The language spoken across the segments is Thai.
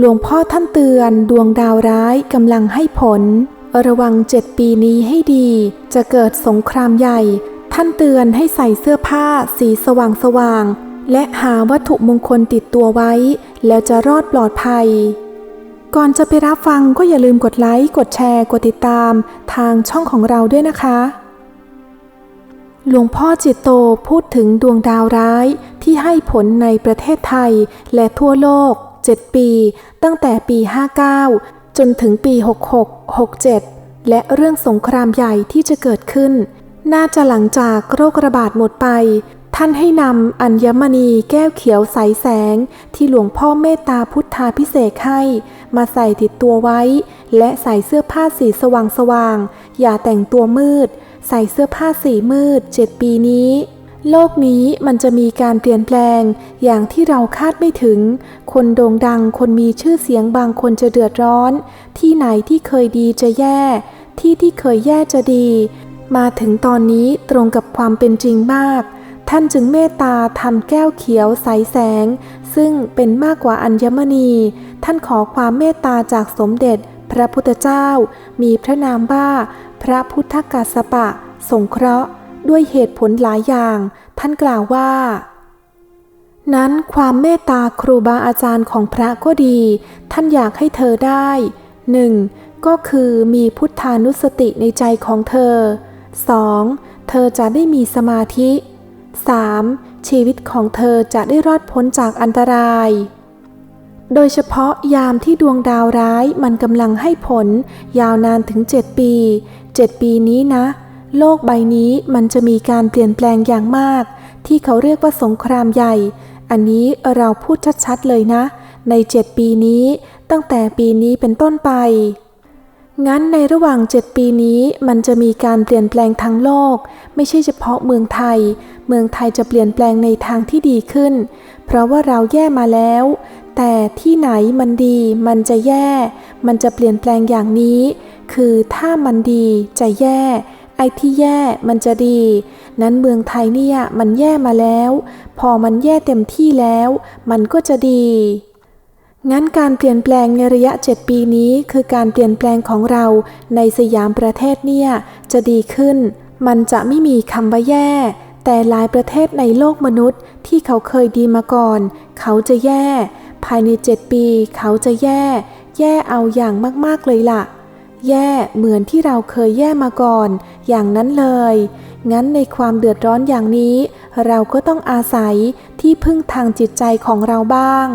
หลวงพ่อท่านเตือนดวงดาวร้ายกำลังให้ผล ระวังเจ็ดปีนี้ให้ดี จะเกิดสงครามใหญ่ ท่านเตือนให้ใส่เสื้อผ้าสีสว่างสว่าง และหาวัตถุมงคลติดตัวไว้ แล้วจะรอดปลอดภัย ก่อนจะไปรับฟังก็อย่าลืมกดไลค์ กดแชร์ กดติดตาม ทางช่องของเราด้วยนะคะ หลวงพ่อจิตโตพูดถึงดวงดาวร้ายที่ให้ผลในประเทศไทยและทั่วโลก 7 ปี ตั้งแต่ปี 59 จนถึงปี 66 67 และเรื่องสงครามใหญ่ที่จะเกิดขึ้น น่าจะหลังจากโรคระบาดหมดไป ท่านให้นำอัญมณีแก้วเขียวใสแสง ที่หลวงพ่อเมตตาพุทธาพิเศษให้ มาใส่ติดตัวไว้ และใส่เสื้อผ้าสีสว่างสว่างๆอย่าแต่งตัวมืด ใส่เสื้อผ้าสีมืดเจ็ดปีนี้ โลกนี้มันจะมีการเปลี่ยนแปลงอย่างที่เราคาดไม่ถึง คนโด่งดัง คนมีชื่อเสียงบางคนจะเดือดร้อน ที่ไหนที่เคยดีจะแย่ ที่ที่เคยแย่จะดี มาถึงตอนนี้ตรงกับความเป็นจริงมาก ท่านจึงเมตตาทำแก้วเขียวใสแสง ซึ่งเป็นมากกว่าอัญมณี ท่านขอความเมตตาจากสมเด็จ พระพุทธเจ้า มีพระนามว่า พระพุทธกัสสปะ สงเคราะห์ ด้วยเหตุผลหลายอย่าง ท่านกล่าวว่า นั้นความเมตตาครูบาอาจารย์ของพระก็ดี ท่านอยากให้เธอได้หนึ่งก็คือมีพุทธานุสติในใจของเธอ 2. เธอจะได้มีสมาธิ 3. ชีวิตของเธอจะได้รอดพ้นจากอันตราย โดยเฉพาะยามที่ดวงดาวร้ายมันกำลังให้ผล ยาวนานถึง 7 ปี 7 ปีนี้นะ โลกใบนี้มันจะมีการเปลี่ยนแปลงอย่างมาก ที่เขาเรียกว่าสงครามใหญ่ อันนี้เราพูดชัดๆเลยนะ ใน7ปีนี้ ตั้งแต่ปีนี้เป็นต้นไป งั้นในระหว่าง7ปีนี้มันจะมีการเปลี่ยนแปลงทั้งโลก ไม่ใช่เฉพาะเมืองไทย เมืองไทยจะเปลี่ยนแปลงในทางที่ดีขึ้น เพราะว่าเราแย่มาแล้ว แต่ที่ไหนมันดี มันจะแย่ มันจะเปลี่ยนแปลงอย่างนี้ คือถ้ามันดีจะแย่ ไอ้ที่แย่มันจะดี นั้นเมืองไทยเนี่ยมันแย่มาแล้ว พอมันแย่เต็มที่แล้ว มันก็จะดี งั้นการเปลี่ยนแปลงในระยะ 7 ปีนี้คือการเปลี่ยนแปลงของเราในสยามประเทศเนี่ยจะดีขึ้น มันจะไม่มีคำว่าแย่ แต่หลายประเทศในโลกมนุษย์ที่เขาเคยดีมาก่อน เขาจะแย่ ภายใน 7 ปี เขาจะแย่ แย่เอาอย่างมากๆเลยล่ะ แย่เหมือนที่เราเคยแย่มาก่อน อย่างนั้นเลย งั้นในความเดือดร้อนอย่างนี้ เราก็ต้องอาศัยที่พึ่งทางจิตใจของเราบ้าง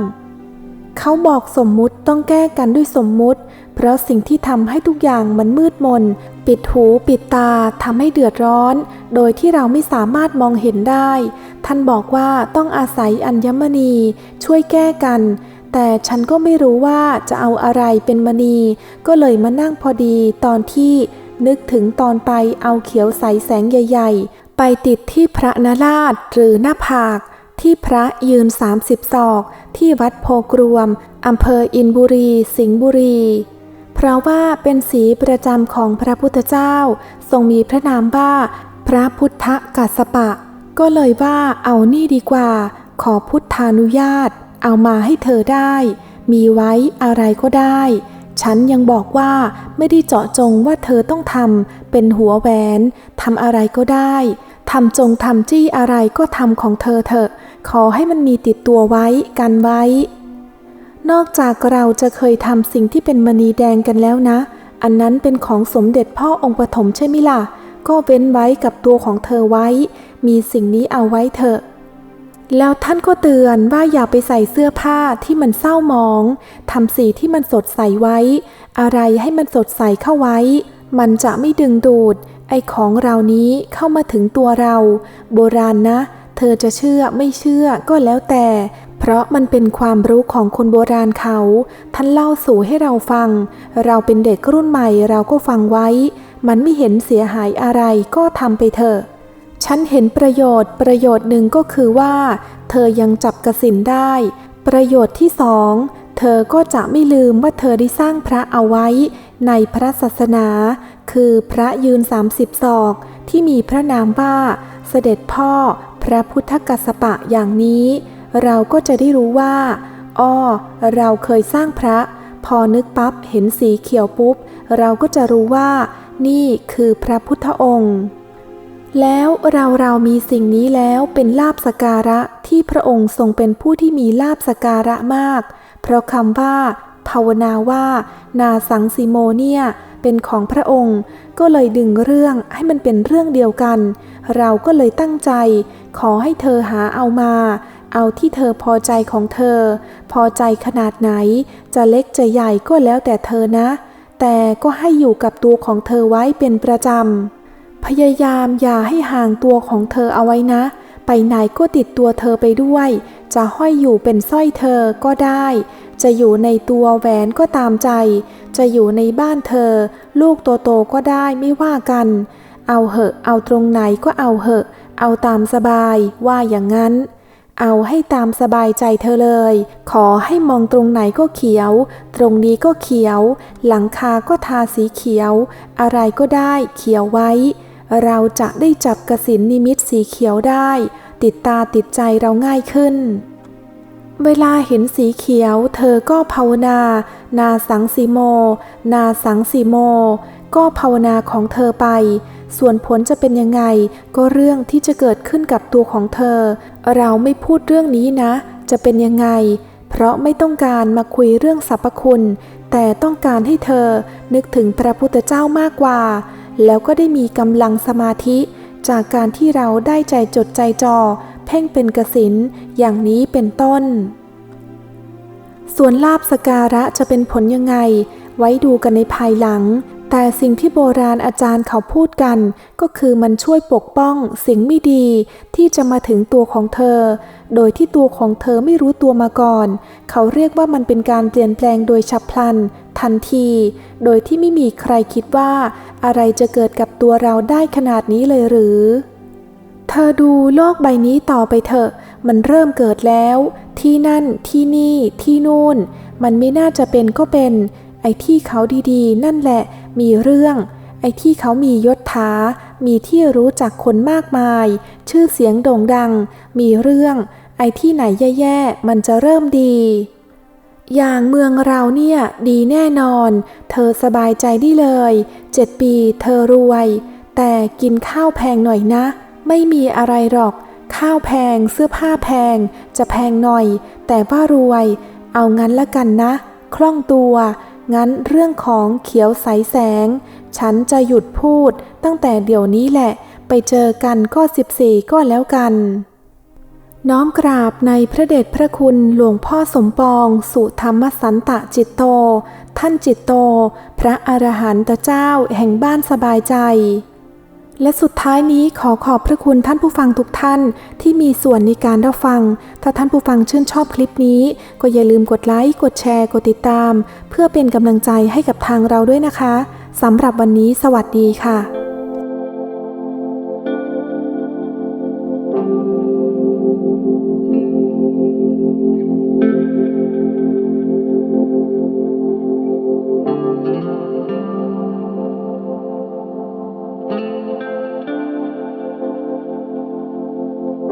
เขาบอกสมมุติต้องแก้กันด้วยสมมุติ เพราะสิ่งที่ทำให้ทุกอย่างมันมืดมน ปิดหูปิดตาทำให้เดือดร้อน โดยที่เราไม่สามารถมองเห็นได้ ท่านบอกว่าต้องอาศัยอัญมณี ช่วยแก้กัน แต่ฉันก็ไม่รู้ว่าจะเอาอะไรเป็นมณี ก็เลยมานั่งพอดีตอนที่นึกถึงตอนไปเอาเขียวใสแสงใหญ่ ๆ ไปติดที่พระนราชหรือหน้าผาก ที่พระยืน 30 ศอก ที่วัดโพกรวมอำเภออินบุรี สิงห์บุรี เพราะว่าเป็นสีประจำของพระพุทธเจ้า ทรงมีพระนามว่า พระพุทธกัสสปะ ก็เลยว่าเอานี่ดีกว่า ขอพุทธานุญาต เอามาให้เธอได้ มีไว้อะไรก็ได้ ฉันยังบอกว่าไม่ได้เจาะจงว่าเธอต้องทำเป็นหัวแหวนทำอะไรก็ได้ทำจงทำจี้อะไรก็ทำของเธอเถอะ ขอให้มันมีติดตัวไว้กันไว้ นอกจากเราจะเคยทำสิ่งที่เป็นมณีแดงกันแล้วนะ อันนั้นเป็นของสมเด็จพ่อองค์ปฐมใช่ไหมล่ะ ก็เว้นไว้กับตัวของเธอไว้ มีสิ่งนี้เอาไว้เถอะ แล้วท่านก็เตือนว่าอย่าไปใส่เสื้อผ้าที่มันเศร้ามองทำสีที่มันสดใสไว้ อะไรให้มันสดใสเข้าไว้ มันจะไม่ดึงดูด ไอ้ของเรานี้เข้ามาถึงตัวเรา โบราณนะ เธอจะเชื่อไม่เชื่อก็แล้วแต่ เพราะมันเป็นความรู้ของคนโบราณเขา ท่านเล่าสู่ให้เราฟัง เราเป็นเด็กรุ่นใหม่เราก็ฟังไว้ มันไม่เห็นเสียหายอะไรก็ทำไปเถอะ ฉันเห็นประโยชน์ประโยชน์หนึ่งก็คือว่า เธอยังจับกสินได้ ประโยชน์ที่สองเธอก็จะไม่ลืมว่าเธอได้สร้างพระเอาไว้ ในพระศาสนา คือพระยืน30ศอกที่มีพระนามว่า เสด็จพ่อพระพุทธกัสสปะอย่างนี้ เราก็จะได้รู้ว่าอ้อเราเคยสร้างพระ พอนึกปั๊บเห็นสีเขียวปุ๊บ เราก็จะรู้ว่า นี่คือพระพุทธองค์ แล้วเราเรามีสิ่งนี้แล้วเป็นลาบสการะที่พระองค์ทรงเป็นผู้ที่มีลาบสการะมาก เพราะคำว่า ภาวนาว่า นาสังสีโมเนี่ยเป็นของพระองค์ ก็เลยดึงเรื่องให้มันเป็นเรื่องเดียวกัน เราก็เลยตั้งใจ ขอให้เธอหาเอามา เอาที่เธอพอใจของเธอ พอใจขนาดไหน จะเล็กจะใหญ่ก็แล้วแต่เธอนะ แต่ก็ให้อยู่กับตัวของเธอไว้เป็นประจำ พยายามอย่าให้ห่างตัวของเธอเอาไว้นะ ไปไหนก็ติดตัวเธอไปด้วย จะห้อยอยู่เป็นสร้อยเธอก็ได้ จะอยู่ในตัวแหวนก็ตามใจ จะอยู่ในบ้านเธอ ลูกโตๆก็ได้ไม่ว่ากัน เอาเหอะ เอาตรงไหนก็เอาเหอะ เอาตามสบายว่าอย่างนั้นเอาให้ตามสบายใจเธอเลย ขอให้มองตรงไหนก็เขียว ตรงนี้ก็เขียว หลังคาก็ทาสีเขียว อะไรก็ได้เขียวไว้ เราจะได้จับกสินนิมิตสีเขียวได้ ติดตาติดใจเราง่ายขึ้น เวลาเห็นสีเขียว เธอก็ภาวนา นาสังสีโม นาสังสีโม ก็ภาวนาของเธอไป ส่วนผลจะเป็นยังไง ก็เรื่องที่จะเกิดขึ้นกับตัวของเธอ เราไม่พูดเรื่องนี้นะ จะเป็นยังไง เพราะไม่ต้องการมาคุยเรื่องสรรพคุณ แต่ต้องการให้เธอนึกถึงพระพุทธเจ้ามากกว่า แล้วก็ได้มีกำลังสมาธิ จากการที่เราได้ใจจดใจจ่อเพ่งเป็นกสินอย่างนี้เป็นต้น ส่วนลาบสการะจะเป็นผลยังไง ไว้ดูกันในภายหลัง แต่สิ่งที่โบราณอาจารย์เขาพูดกัน ก็คือมันช่วยปกป้องสิ่งไม่ดีที่จะมาถึงตัวของเธอ โดยที่ตัวของเธอไม่รู้ตัวมาก่อน เขาเรียกว่ามันเป็นการเปลี่ยนแปลงโดยฉับพลัน ทันที โดยที่ไม่มีใครคิดว่า อะไรจะเกิดกับตัวเราได้ขนาดนี้เลยหรือ เธอดูโลกใบนี้ต่อไปเถอะ มันเริ่มเกิดแล้ว ที่นั่นที่นี่ที่นู่น มันไม่น่าจะเป็นก็เป็น ไอ้ที่เขาดีๆ นั่นแหละ มีเรื่องไอ้ที่เขามียศถามีที่รู้จักคนมากมาย ชื่อเสียงโด่งดัง มีเรื่อง ไอ้ที่ไหนแย่ๆ มันจะเริ่มดี อย่างเมืองเราเนี่ยดีแน่นอน เธอสบายใจได้เลย เจ็ดปีเธอรวย แต่กินข้าวแพงหน่อยนะ ไม่มีอะไรหรอก ข้าวแพงเสื้อผ้าแพง จะแพงหน่อย แต่ว่ารวย เอางั้นละกันนะ คล่องตัว งั้นเรื่องของเขียวใสแสง ฉันจะหยุดพูดตั้งแต่เดี๋ยวนี้แหละ ไปเจอกันก็สิบสี่ก็แล้วกัน น้อมกราบในพระเดชพระคุณหลวงพ่อสมปอง สุธรรมสันตะจิตโต ท่านจิตโต พระอรหันตเจ้าแห่งบ้านสบายใจ และสุดท้ายนี้ขอขอบพระคุณท่านผู้ฟังทุกท่านที่มีส่วนในการรับฟัง ถ้าท่านผู้ฟังชื่นชอบคลิปนี้ ก็อย่าลืมกดไลค์ กดแชร์ กดติดตาม เพื่อเป็นกำลังใจให้กับทางเราด้วยนะคะสำหรับวันนี้สวัสดีค่ะ